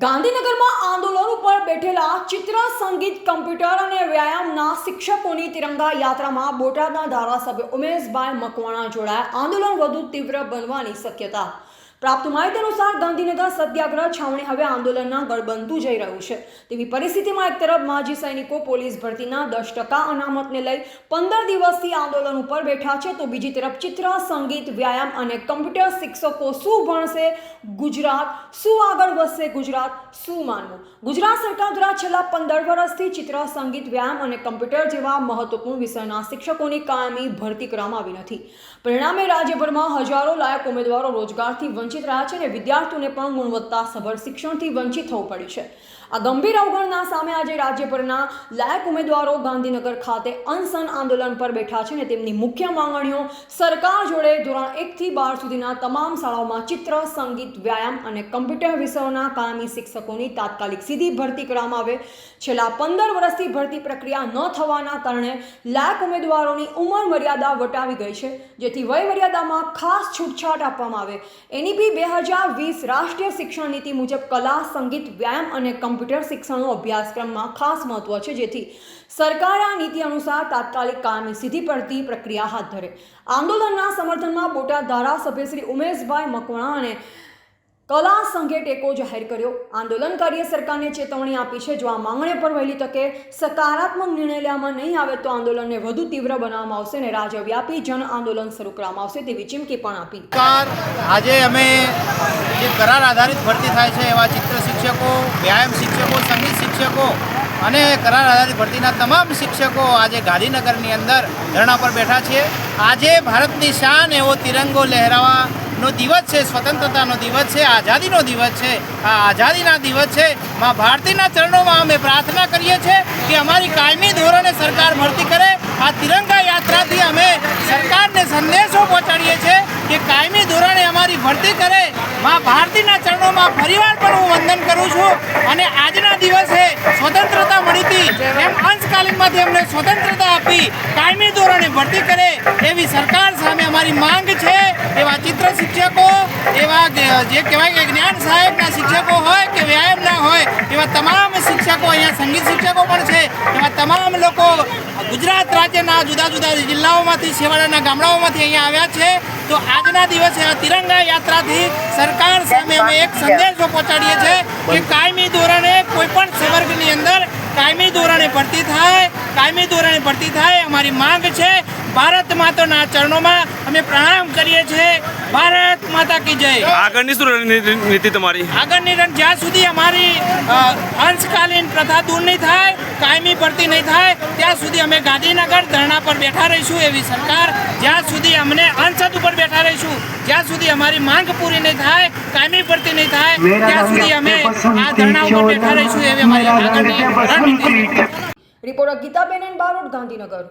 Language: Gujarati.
ગાંધીનગરમાં આંદોલન ઉપર બેઠેલા ચિત્ર, સંગીત, કમ્પ્યુટર અને વ્યાયામના શિક્ષકોની તિરંગા યાત્રામાં બોટાદના ધારાસભ્ય ઉમેશભાઈ મકવાણા જોડાયા. આંદોલન વધુ તીવ્ર બનવાની શક્યતા પ્રાપ્ત માહિતી અનુસાર ગાંધીનગર સત્યાગ્રહ છાવણી હવે આંદોલનના ગળ બનતું જઈ રહ્યું છે. તેવી પરિસ્થિતિમાં એક તરફ માજી સૈનિકો પોલીસ ભરતીના દસ ટકા અનામતને લઈ પંદર દિવસથી આંદોલન ઉપર બેઠા છે, તો બીજી તરફ ચિત્ર, સંગીત, વ્યાયામ અને કમ્પ્યુટર શિક્ષકો શું ભણશે? ગુજરાત શું આગળ વધશે? ગુજરાત શું માનવું? ગુજરાત સરકાર દ્વારા છેલ્લા પંદર વર્ષથી ચિત્ર, સંગીત, વ્યાયામ અને કમ્પ્યુટર જેવા મહત્વપૂર્ણ વિષયના શિક્ષકોની કાયમી ભરતી કરવામાં આવી નથી. પરિણામે રાજ્યભરમાં હજારો લાયક ઉમેદવારો રોજગારથી વંચિત રહ્યા છે અને વિદ્યાર્થીઓને પણ ગુણવત્તાસભર શિક્ષણથી વંચિત થવું પડ્યું છે. આ ગંભીર અવગણના સામે આજે રાજ્યભરના લાયક ઉમેદવારો ગાંધીનગર ખાતે અનસન આંદોલન પર બેઠા છે અને તેમની મુખ્ય માંગણીઓ સરકાર જોડે ધોરણ એકથી બાર સુધીના તમામ શાળાઓમાં ચિત્ર, સંગીત, વ્યાયામ અને કમ્પ્યુટર વિષયોના કાયમી શિક્ષકોની તાત્કાલિક સીધી ભરતી કરવામાં આવે. છેલ્લા પંદર વર્ષથી ભરતી પ્રક્રિયા ન થવાના કારણે લાયક ઉમેદવારોની ઉંમર મર્યાદા વટાવી ગઈ છે, જેથી વય મર્યાદામાં ખાસ છૂટછાટ આપવામાં આવે. એનઈપી બે હજાર વીસ રાષ્ટ્રીય શિક્ષણ નીતિ મુજબ કલા, સંગીત, વ્યાયામ અને કમ્પ્યુટર શિક્ષણનો અભ્યાસક્રમમાં ખાસ મહત્વ છે. જેથી સરકાર આ નીતિ અનુસાર તાત્કાલિક કાયમી સીધી પડતી પ્રક્રિયા હાથ ધરે. આંદોલનના સમર્થનમાં બોટાદ ધારાસભ્ય શ્રી ઉમેશભાઈ મકવાણા અને કલા સંઘે ટેકો જાહેર કર્યો. આંદોલનકારીએ સરકારને ચેતવણી આપી છે. જો આ માંગણી પર વહેલી તકે સકારાત્મક નિર્ણય લેવામાં નહીં આવે તો આંદોલનને વધુ તીવ્ર બનાવવામાં આવશે અને રાજ્યવ્યાપી જન આંદોલન શરૂ કરવામાં આવશે તેવી ચીમકી પણ આપી. સરકાર, આજે અમે જે કરાર આધારિત ભરતી થાય છે એવા ચિત્ર શિક્ષકો, વ્યાયામ શિક્ષકો, સંગીત શિક્ષકો અને કરાર આધારિત ભરતીના તમામ શિક્ષકો આજે ગાંધીનગરની અંદર ધરણા પર બેઠા છે આજે ભારતની શાન એવો તિરંગો લહેરાવાનો દિવસ છે, સ્વતંત્રતાનો દિવસ છે, આઝાદીનો દિવસ છે. આ આઝાદીના દિવસ છે. માં ભારતીના ચરણોમાં અમે પ્રાર્થના કરીએ છીએ કે અમારી કાયમી ધોરણે સરકાર ભરતી કરે. આ તિરંગા યાત્રાથી અમે સરકારને સંદેશો પહોંચાડીએ છીએ. કે કાયમી ધોરણે અમારી ભરતી કરે, માં ભારતીના ચરણોમાં ફરીવાર પણ હું વંદન કરું છું અને આજના દિવસે સ્વતંત્રતા મળી હતી. એમ અંશકાલીનમાંથી અમને સ્વતંત્રતા આપી, કાયમી ધોરણે ભરતી કરે એવી સરકાર સામે અમારી માંગ છે. એવા ચિત્ર શિક્ષકો, એવા જે કહેવાય કે જ્ઞાન સહાયકના શિક્ષકો હોય કે વ્યાયામના હોય, એવા તમામ શિક્ષકો અહીંયા સંગીત શિક્ષકો પણ છે. એવા તમામ લોકો ગુજરાત રાજ્યના જુદા જુદા જિલ્લાઓમાંથી છેવાડાના ગામડાઓમાંથી અહીંયા આવ્યા છે. તો આજના દિવસે આ તિરંગા યાત્રાથી સરકાર સામે અમે એક સંદેશો પહોંચાડીએ છીએ કે કાયમી ધોરણે કોઈ પણ સંવર્ગની અંદર કાયમી ધોરણે ભરતી થાય કાયમી ધોરણે ભરતી થાય અમારી માંગ છે. ભારત માતાના ચરણોમાં અમે પ્રણામ કરીએ છીએ. ભારત માતા કી જય. આગળની શું રણનીતિ નીતિ તમારી? આગળની રણ જ્યાં સુધી અમારી અંશકાલીન પ્રથા દૂર નહીં થાય કાયમી ભરતી નહીં થાય ત્યાં સુધી અમે ગાંધીનગર ધરણા પર બેઠા રહીશું એવી સરકાર. જ્યાં સુધી અમને અંશદ ઉપર બેઠા રહીશું જ્યાં સુધી અમારી માંગ પૂરી નહીં થાય કાયમી ભરતી નહીં થાય ત્યાં સુધી અમે આ ધરણા ઉપર બેઠા રહીશું એવી અમારી આગળની રણનીતિ. Reporter Gitaben N Barot Gandhinagar.